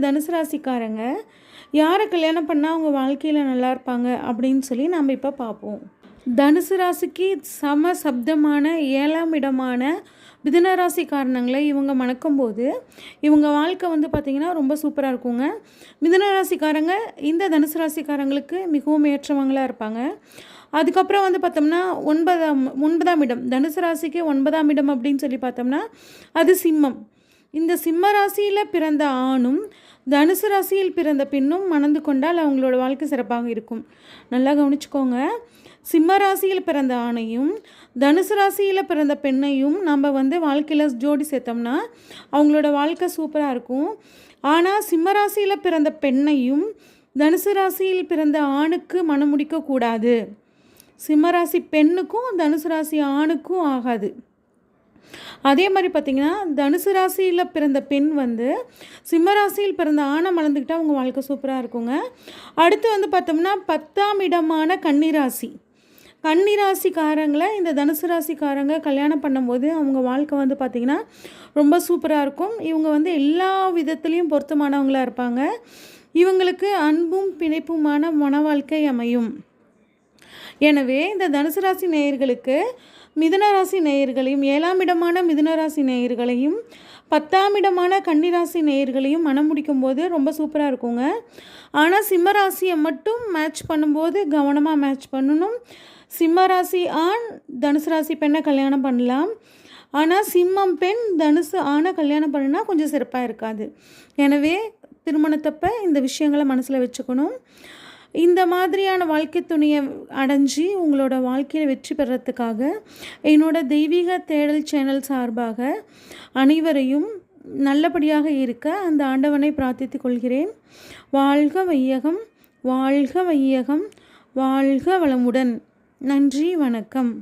தனுசு ராசிக்காரங்க யாரை கல்யாணம் பண்ணால் அவங்க வாழ்க்கையில் நல்லா இருப்பாங்க அப்படின்னு சொல்லி நம்ம இப்போ பார்ப்போம். தனுசு ராசிக்கு சம சப்தமான ஏழாம் இடமான மிதன ராசி காரணங்களை இவங்க மணக்கும்போது இவங்க வாழ்க்கை வந்து பார்த்திங்கன்னா ரொம்ப சூப்பராக இருக்குங்க. மிதன ராசிக்காரங்க இந்த தனுசு ராசிக்காரங்களுக்கு மிகவும் ஏற்றவங்களாக இருப்பாங்க. அதுக்கப்புறம் வந்து பார்த்தோம்னா ஒன்பதாம் ஒன்பதாம் இடம். தனுசு ராசிக்கு ஒன்பதாம் இடம் அப்படின்னு சொல்லி பார்த்தோம்னா அது சிம்மம். இந்த சிம்ம ராசியில் பிறந்த ஆணும் தனுசு ராசியில் பிறந்த பெண்ணும் மணந்து கொண்டால் அவங்களோட வாழ்க்கை சிறப்பாக இருக்கும். நல்லா கவனிச்சுக்கோங்க. சிம்ம ராசியில் பிறந்த ஆணையும் தனுசு ராசியில் பிறந்த பெண்ணையும் நம்ம வந்து வாழ்க்கையில் ஜோடி சேர்த்தோம்னா அவங்களோட வாழ்க்கை சூப்பராக இருக்கும். ஆனால் சிம்ம ராசியில் பிறந்த பெண்ணையும் தனுசு ராசியில் பிறந்த ஆணுக்கு மனம் முடிக்கக்கூடாது. சிம்மராசி பெண்ணுக்கும் தனுசு ராசி ஆணுக்கும் ஆகாது. அதே மாதிரி பார்த்திங்கன்னா தனுசு ராசியில் பிறந்த பெண் வந்து சிம்ம ராசியில் பிறந்த ஆணை மலர்ந்துக்கிட்டால் அவங்க வாழ்க்கை சூப்பராக இருக்குங்க. அடுத்து வந்து பார்த்தோம்னா பத்தாம் இடமான கன்னிராசி கன்னிராசிக்காரங்களை இந்த தனுசு ராசிக்காரங்க கல்யாணம் பண்ணும்போது அவங்க வாழ்க்கை வந்து பார்த்திங்கன்னா ரொம்ப சூப்பராக இருக்கும். இவங்க வந்து எல்லா விதத்துலேயும் பொருத்தமானவங்களாக இருப்பாங்க. இவங்களுக்கு அன்பும் பிணைப்புமான மன வாழ்க்கை அமையும். எனவே இந்த தனுசு ராசி நேயர்களுக்கு மிதுனராசி நேயர்களையும் ஏழாம் இடமான மிதுனராசி நேயர்களையும் பத்தாம் இடமான கன்னிராசி நேயர்களையும் மனம் முடிக்கும் போது ரொம்ப சூப்பராக இருக்குங்க. ஆனால் சிம்மராசியை மட்டும் மேட்ச் பண்ணும்போது கவனமாக மேட்ச் பண்ணணும். சிம்மராசி ஆண் தனுசு ராசி பெண்ணை கல்யாணம் பண்ணலாம். ஆனால் சிம்மம் பெண் தனுசு ஆணை கல்யாணம் பண்ணுனா கொஞ்சம் சிறப்பாக இருக்காது. எனவே திருமணத்தப்போ இந்த விஷயங்களை மனசில் வச்சுக்கணும். இந்த மாதிரியான வாழ்க்கை துணையை அடைஞ்சி உங்களோட வாழ்க்கையில் வெற்றி பெறத்துக்காக என்னோட தெய்வீக தேடல் சேனல் சார்பாக அனைவரையும் நல்லபடியாக இருக்க அந்த ஆண்டவனை பிரார்த்தித்துக் கொள்கிறேன். வாழ்க வையகம் வாழ்க வையகம் வாழ்க வளமுடன். நன்றி வணக்கம்.